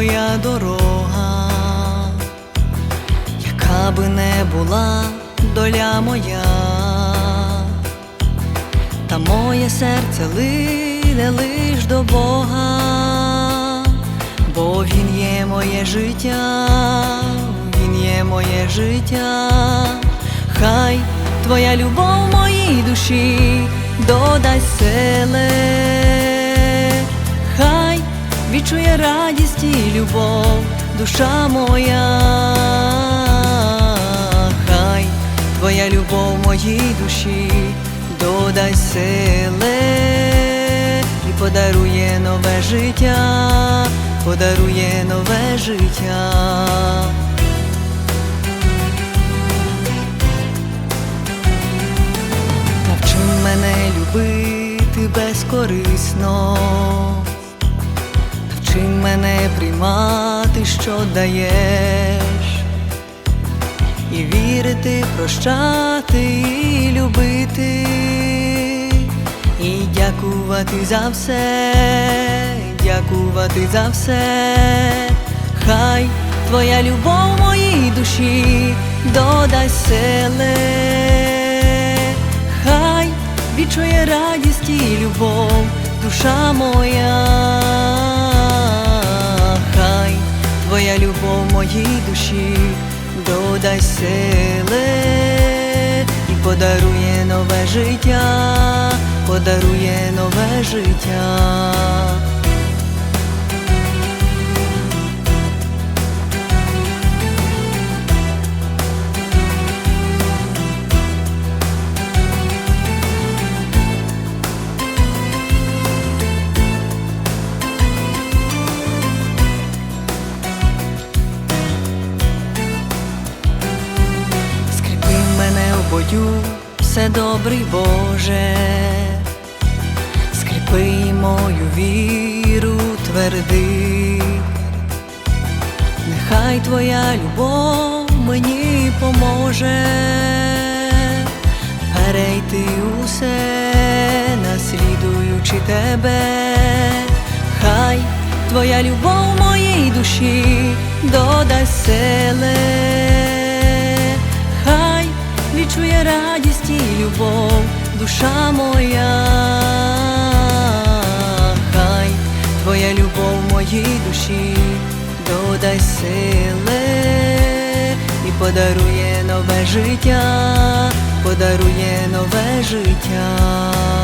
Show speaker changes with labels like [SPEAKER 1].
[SPEAKER 1] моя дорога, яка би не була доля моя, та моє серце лине лиш до Бога, бо Він є моє життя, Він є моє життя, хай твоя любов моїй душі додасть селе відчує радість і любов, душа моя, хай твоя любов моїй душі додасть сили і подарує нове життя, подарує нове життя. Навчи мене любити безкорисно, навчи мене приймати, що даєш, і вірити, прощати, і любити, і дякувати за все, дякувати за все, хай твоя любов моїй душі додасть сили. Хай відчує радість і любов, душа моя, твоя любов моїй душі додай сили і подарує нове життя, подарує нове життя. Добрий Боже, скріпи мою віру тверди, нехай Твоя любов мені поможе. Перейти усе, наслідуючи тебе, хай Твоя любов моїй душі додасть хай відчує радість і любов, душа моя, хай твоя любов моїй душі додай сили і подарує нове життя, подарує нове життя.